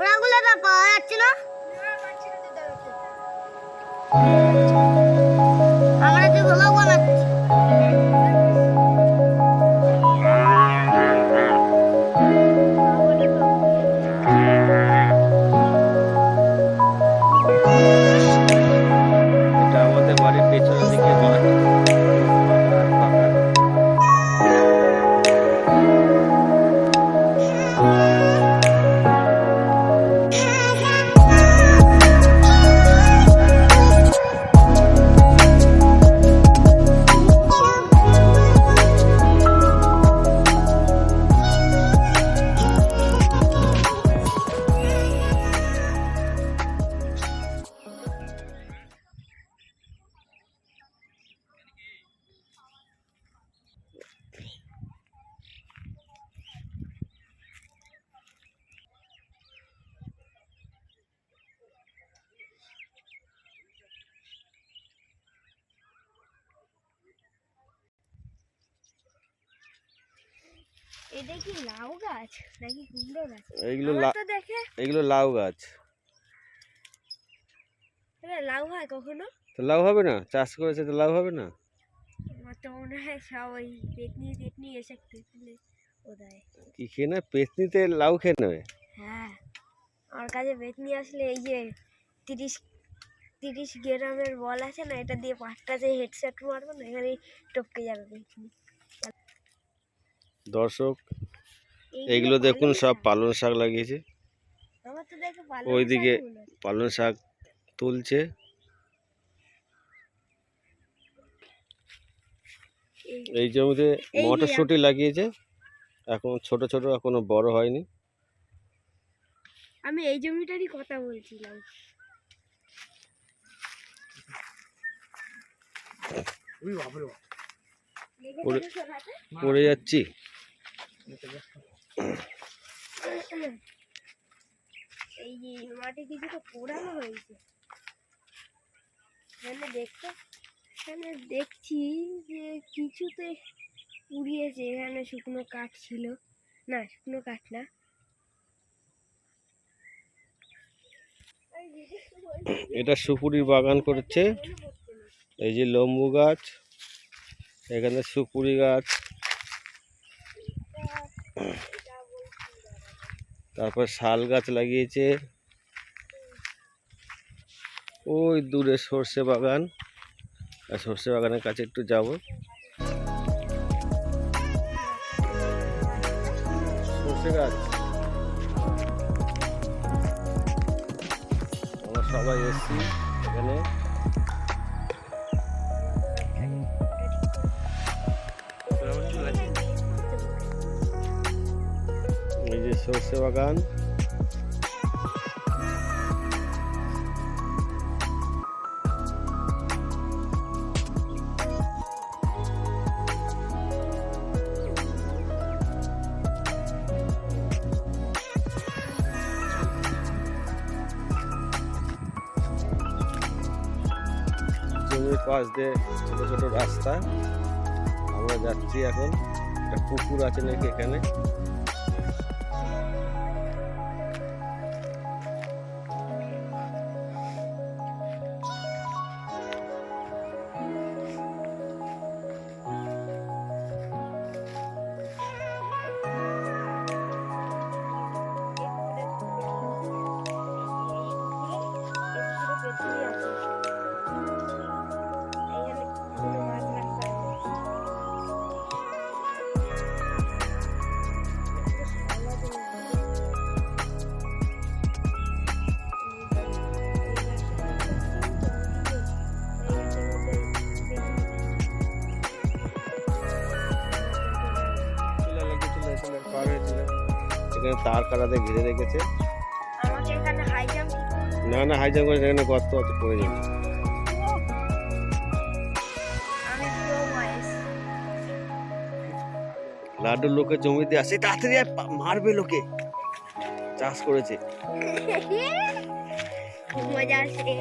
ওরাগুলো না পাওয়া যাচ্ছে না? আমরা তো ভালো বানাচ্ছি। এটা কি লাউ গাছ নাকি কুমড়ো গাছ? এইগুলো দেখে। এগুলো লাউ গাছ। লাউ হয় কখনো? তো লাউ হবে না? চাষ করেছে তো লাউ হবে না? আমার তো মনে হয় সব ওই পেতনি পেতনি এসে পেতনি ও দেয় কি খেয়ে নেবে? পেতনিতে লাউ খেয়ে নেবে? হ্যাঁ। আমার কাছে বেতনি আসলে এই যে তিরিশ তিরিশ গ্রামের বল আছে না এটা দিয়ে পাঁচটাতে হেডসেট মারবো না এখানে টপকে যাবে বেতনি দর্শক এইগুলো দেখুন সব পালং শাক লাগিয়েছে। আমার তো ওইদিকে পালং শাক তুলছে। এই জমিতে মটরশুঁটি লাগিয়েছে। এখন ছোট ছোট এখনও বড় হয়নি। আমি এই জমিটারই কথা বলছিলাম। পড়ে পড়ে যাচ্ছি। এই যে মাটি কিছুটা পোড়ানো হয়েছে। এখানে দেখতে এখানে দেখছি যে কিছুতে পুড়িয়েছে এখানে শুকনো কাঠ ছিল। না শুকনো কাঠ না। এটা সুপুরি বাগান করছে। এই যে লম্বু গাছ। এখানে সুপুরি গাছ। তারপর শাল গাছ লাগিয়েছে। ওই দূরে সর্ষে বাগান। আর সর্ষে বাগানের কাছে একটু যাব। সর্ষে গাছ। আমরা সবাই এসছি এখানে। সর্ষে বাগান। জমির পাশ দিয়ে ছোট ছোট রাস্তা। আমরা যাচ্ছি এখন। একটা পুকুর আছে নাকি এখানে? এখানে তার কাটাতে ঘিরে রেখেছে। না না হাই জাম্প করে এখানে গর্ত আছে পড়ে যাবে। পুরো লাড্ডুর লোকের জমিতে আসে। তাড়াতাড়ি মারবে লোকে। চাষ করেছে। মজা আসে।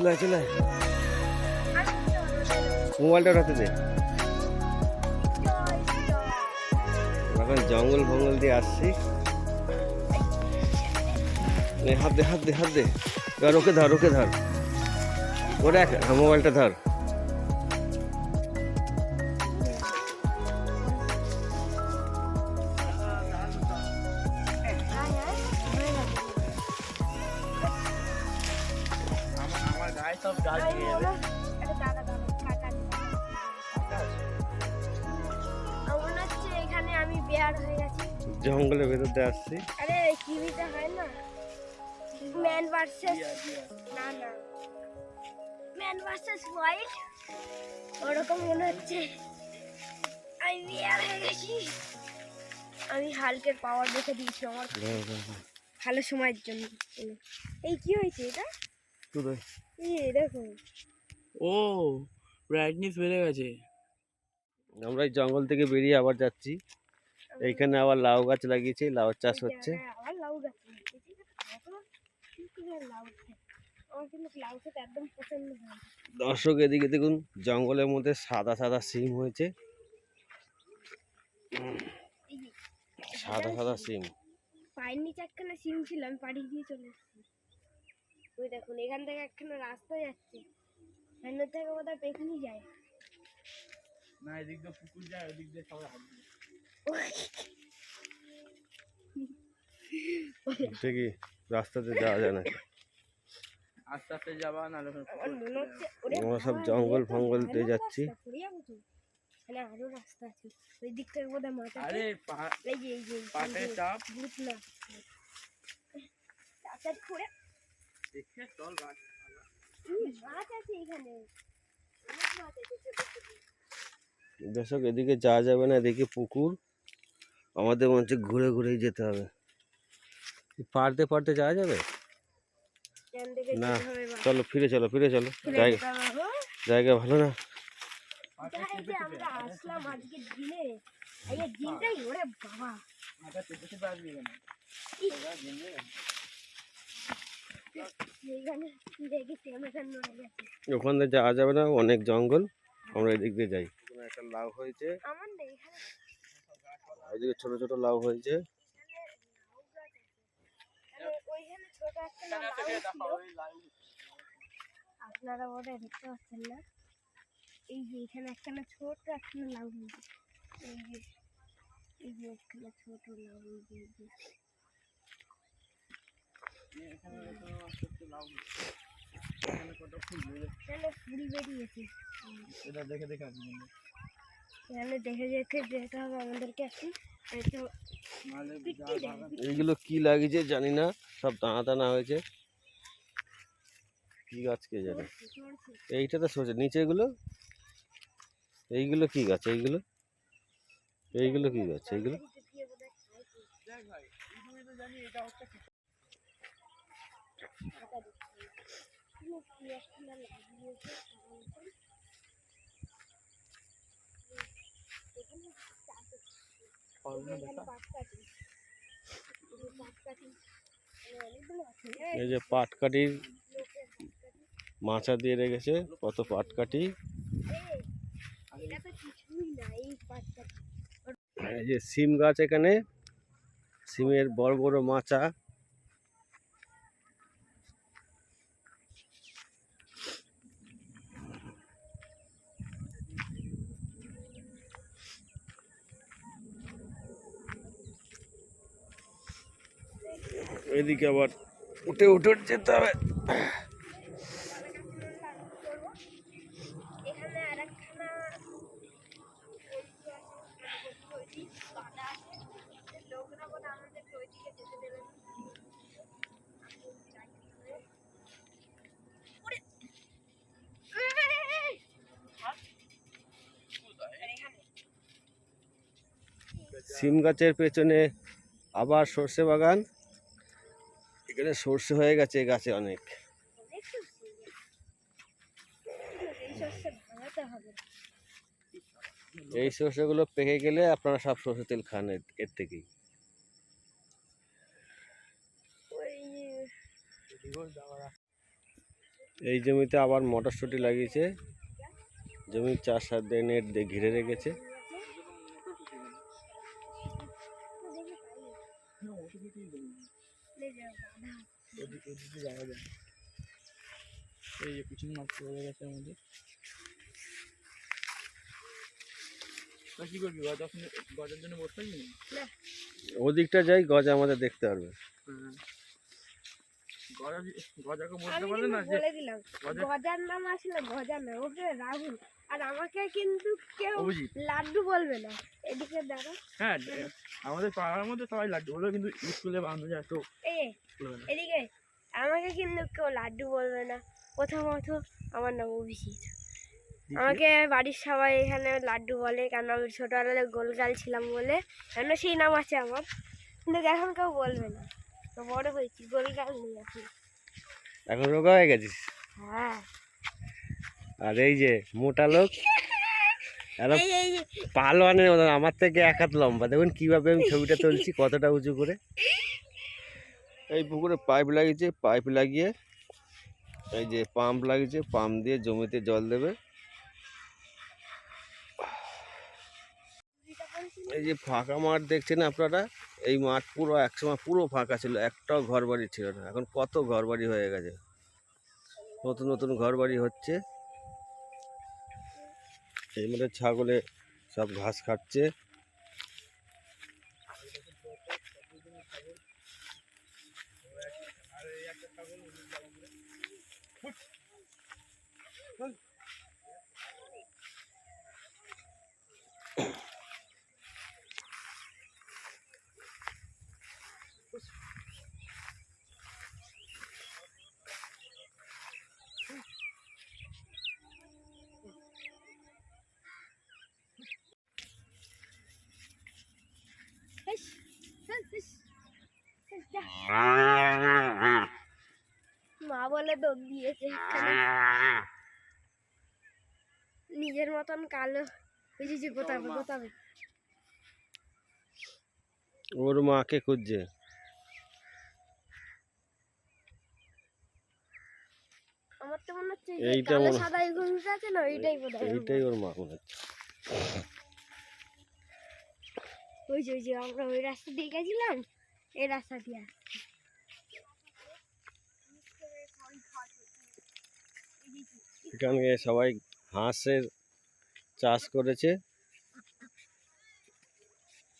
চলে চলে মোবাইলটা রাতে দে। এখন জঙ্গল ফঙ্গল দিয়ে আসছি। হাত দে হাত দে হাত দে। এবার ওকে ধর ওকে ধর। হ্যাঁ, মোবাইলটা ধর। এখানে আমি বেয়ার হয়ে গেছি। জঙ্গলের ভেতর দিয়ে আসছি। আরে টিভিতে হয় না? ম্যান ভার্সেস না না। ম্যান ভার্সেস ওয়াইল্ড ওরকম মনে হচ্ছে। আমি বিয়ার হয়ে গেছি। আমি হালকের পাওয়ার দেখে দিয়েছি আমার। ধর, ধর, ধর। ভালো সময়ের জন্য। এই কি হয়েছে এটা? এই দেখো। ও ব্রাইটনেস বেড়ে গেছে। আমরা এই জঙ্গল থেকে বেরিয়ে আবার যাচ্ছি। এইখানে আবার লাউ গাছ লাগিয়েছি লাউ চাষ হচ্ছে। দর্শক এদিকে দেখুন জঙ্গলের মধ্যে সাদা সাদা সিম হয়েছে। সাদা সাদা সিম। পায়ের নিচে একখানা সিম ছিল আমি পাড়ি দিয়ে চলে এসেছি। ওই দেখুন এখান থেকে একখানা রাস্তা যাচ্ছে। এখান থেকে বোধহয় পেখনি যায়। না এদিক দিয়ে পুকুর যায় ওদিক দিয়ে সবাই হাত দিয়ে ঠিকই রাস্তাতে যাওয়া যায় না আস্তে আস্তে যাবা না আমার মনে সব জঙ্গল ফঙ্গল দিয়ে যাচ্ছি। এখানে আরও রাস্তা আছে। ওই দিক থেকে বোধহয় মাথা আরে পাহাড় এই যে এই যে পাটে চাপ। ভূত না। চাচার করে। দেখে চল গাছ। দর্শক এদিকে যাওয়া যাবে না এদিকে পুকুর। আমাদের মনে হচ্ছে ঘুরে ঘুরেই যেতে হবে। পারতে পারতে যাওয়া যাবে? এখান থেকে না যেতে হবে এবার। চলো ফিরে চলো ফিরে চলো। ফিরে জায়গা যেতে হবে, হ্যাঁ? জায়গা ভালো না। যা ওখান দিয়ে যাওয়া যাবে না অনেক জঙ্গল। আমরা এদিক দিয়ে যাই। ওখানে একটা লাউ হয়েছে। এদিকে ছোট ছোট লাউ হয়েছে। মানে। আপনারা ওটা দেখতে পাচ্ছেন না। এই যে এখানে একখানা ছোট একখানা লাউ হয়েছে। এই যে এই যে একখানা ছোট লাউ এই যে, এই যে। এখানে কত ফুল বেরিয়েছে। এখানে ফুল বেরিয়েছে এটা দেখে দেখে আসবি কিন্তু। এখানে দেখে দেখে যেতে হবে আমাদেরকে এখন এই তো নাহলে পিটি যা দেয়, বাগান- এইগুলো কি লাগিয়েছে জানি না সব দানা দানা হয়েছে কি গাছ কে জানে চড়ছে। এইটা তো সোজা নিচে এগুলো এইগুলো কি গাছ এইগুলো এইগুলো কি গাছ এইগুলো এই যে পাটকাঠির মাচা দিয়ে রেখেছে, কত পাটকাঠি। এই যে সিম গাছ এখানে, সিমের বড় বড় মাচা এদিকে আবার উঠে উঠে যেতে হবে। সিম গাছের পেছনে আবার সর্ষে বাগান এখানে সর্ষে হয়ে গেছে গাছে অনেক। এই সর্ষেগুলো পেকে গেলে আপনারা সব সর্ষে তেল খান এর- থেকেই। এই জমিতে আবার মটরশুঁটি লাগিয়েছে। জমির চার সাত দিয়ে নেট দিয়ে ঘিরে রেখেছে। ওদিকে ওদিকে যাওয়া যায়। এই যে পিছন মাছ পড়ে গেছে আমাদের। তা কি করবি? গজ ওখানে গজের জন্য বসে থাকবি? ওদিকটা যাই গজ আমাদের দেখতে পারবে। গজা গজাকে বলতে পারলে না যে বলে দিলাম। গজা- গজার নাম আসলে গজা না ওকে রাহুল। আর আমাকে কিন্তু কেউ লাড্ডু বলবে না। এদিকে দেখো। হ্যাঁ আমাদের পাড়ার মধ্যে সবাই লাড্ডু বলবে কিন্তু স্কুলে বান্ধব এই এদিকে আমাকে কিন্তু কেউ লাড্ডু বলবে না। প্রথমত আমার নাম অভিজিৎ। আমাকে বাড়ির সবাই এখানে লাড্ডু বলে কেন আমি ছোটোবেলায় গোলগাল ছিলাম বলে কেন সেই নাম আছে আমার। কিন্তু এখন কেউ বলবে না। তো বড় হয়েছি গোলগাল নিয়ে এখন। এখন রোগা হয়ে গেছিস? হ্যাঁ। আর এই যে মোটা লোক একদম এই এই পালোয়ানের মতন আমার থেকে এক হাত লম্বা। দেখুন কীভাবে আমি ছবিটা তুলছি কতটা উঁচু করে। এই পুকুরে পাইপ লাগিয়েছে পাইপ লাগিয়ে এই যে পাম্প লাগিয়েছে পাম্প দিয়ে জমিতে জল দেবে। এই যে ফাঁকা মাঠ দেখছেন আপনারা? এই মাঠ পুরো একসময় পুরো ফাঁকা ছিল একটাও ঘর বাড়ি ছিল না। এখন কত ঘর বাড়ি হয়ে গেছে। নতুন নতুন ঘর বাড়ি হচ্ছে। এই মধ্যে ছাগলে সব ঘাস খাচ্ছে। মা বলে দোক দিয়েছে নিজের মতন কালো। বুঝেছি গোতাবে গোতাবে ওর মাকে খুঁজছে। আমার তো মনে হচ্ছে এইটা কালো সাদা এই ঘুমটা আছে না ওইটাই বোধ এইটাই ওর মা মনে হচ্ছে। ওই যে ওই যে আমরা ওই রাস্তা দিয়ে গেছিলাম এই রাস্তা দিয়ে। এখানে সবাই হাঁসের চাষ করেছে।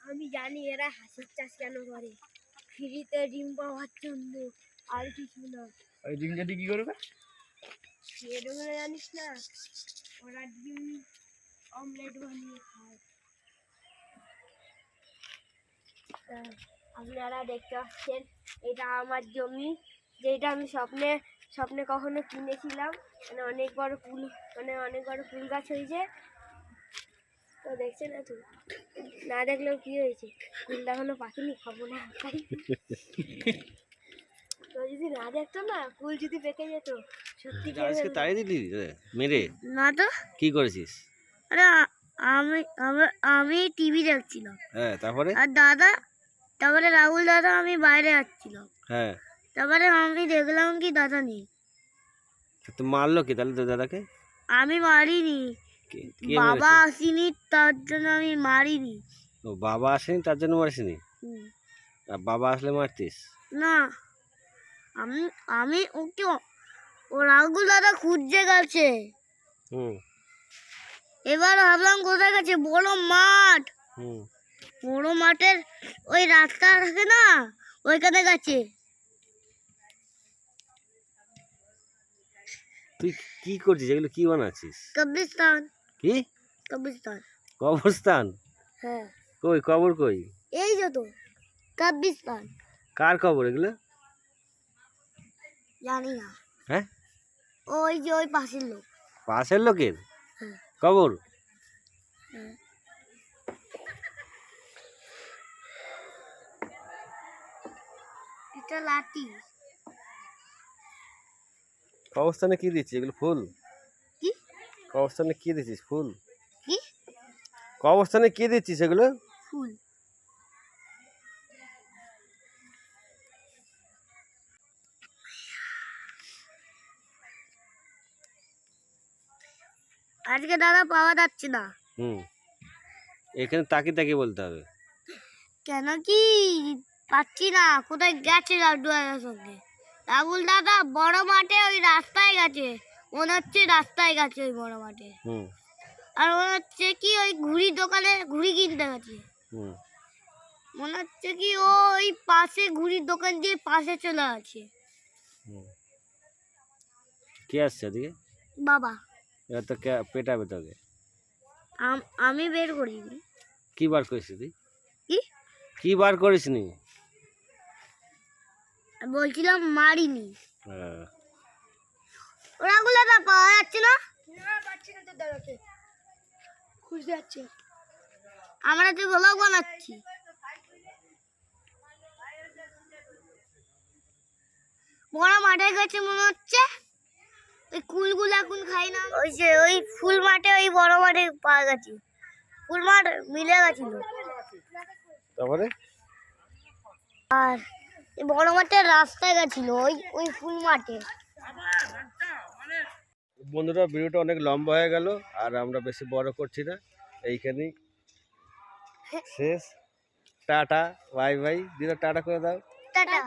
আমি জানি এরা হাঁসের চাষ কেন করে। ফ্রিতে ডিম পাওয়ার জন্য আর কিছু না। ওই ডিম যদি কি করবে? এরকম জানিস না ওরা ডিম অমলেট বানিয়ে খায়। আপনারা দেখতে পাচ্ছেন এটা আমার জমি যেটা আমি স্বপ্নে স্বপ্নে কখনো কিনেছিলাম। মানে অনেক বড় ফুল মানে অনেক বড় ফুল গাছ হয়েছে। তো দেখছে না তুই না দেখলেও কি হয়েছে? ফুলটা এখনও পাখিনি খাব না তাই তো যদি না দেখতো না ফুল যদি পেকে যেত সত্যি আজকে। তাড়িয়ে দিলি মেরে। না তো। কি করেছিস? আরে আমি আমি- আমি টিভি দেখছিলাম। হ্যাঁ তারপরে? আর দাদা তারপরে রাহুল দাদা আমি বাইরে যাচ্ছিলাম। হ্যাঁ। তারপরে আমি দেখলাম কি দাদা নেই। তো মারলো কি তাহলে তোর দাদাকে? আমি মারিনি। বাবা আসেনি তার জন্য আমি মারিনি। ও বাবা আসেনি তার জন্য মারিসনি। আর বাবা আসলে মারতিস? না। আমি আমি ওকে ও রাহুল দাদা খুঁজছে গেছে। হুম। এবার ভাবলাম কোথায় গেছে? বড় মাঠ। হুম। বড় মাঠের ওই রাস্তা থাকে না ওইখানে গেছে। তুই কি করছিস? এগুলো কি বানাচ্ছিস? কবরিস্তান কি? কবরিস্তান কবরস্থান? হ্যাঁ। কই কবর কই? এই যে তো কবরিস্তান কার কবর এগুলো? জানি না। হ্যাঁ? ওই যে ওই পাশের লোক। পাশের লোকের? হ্যাঁ। কবর? হ্যাঁ। এটা লাঠি। কবরস্থানে কি দিচ্ছিস এগুলো ফুল? কি? কবরস্থানে কি দিচ্ছিস ফুল? কি? কবরস্থানে কি দিচ্ছিস এগুলো? ফুল। আজকে দাদা পাওয়া যাচ্ছে না। হুম। এখানে তাকে তাকে বলতে হবে। কেন কি? পাচ্ছি না। কোথায় গেছে লাড্ডু সঙ্গে? রাহুল দাদা বড় মাঠে ওই রাস্তায় গেছে। মনে হচ্ছে রাস্তায় গেছে ওই বড় মাঠে। হুম। আর মনে হচ্ছে কি ওই ঘুড়ির দোকানে ঘুড়ি কিনতে গেছে। হুম। মনে হচ্ছে কি ও ওই পাশে ঘুড়ির দোকান দিয়ে পাশে চলে আছে হুম। কে আসছে এদিকে বাবা। এবার তো কে- পেটাবে তোকে। আম- আমি বের করিনি। কি বার করিস তুই? কি? কি বার করিস নি বলছিলাম মারিনি। হ্যাঁ। ওরাগুলো না পাওয়া যাচ্ছে না? পাচ্ছি না তো দাঁড়াতে খুঁজতে যাচ্ছে। আমরা তো ব্লগ বানাচ্ছি। বড় মাঠে গেছে মনে হচ্ছে ওই কুলগুলো এখন খাই না। ওই যে ওই ফুল মাঠে ওই বড় মাঠে পাওয়া গেছে। ফুল মাঠ মিলে গেছিল। তারপরে? আর বড় মাঠের রাস্তায় গেছিল ওই ওই ফুল মাঠে। বন্ধুরা ভিডিওটা অনেক লম্বা হয়ে গেল আর আমরা বেশি বড় করছি না। এইখানেই শেষ। Tata bye bye. দিদা টাটা করে দাও। টাটা।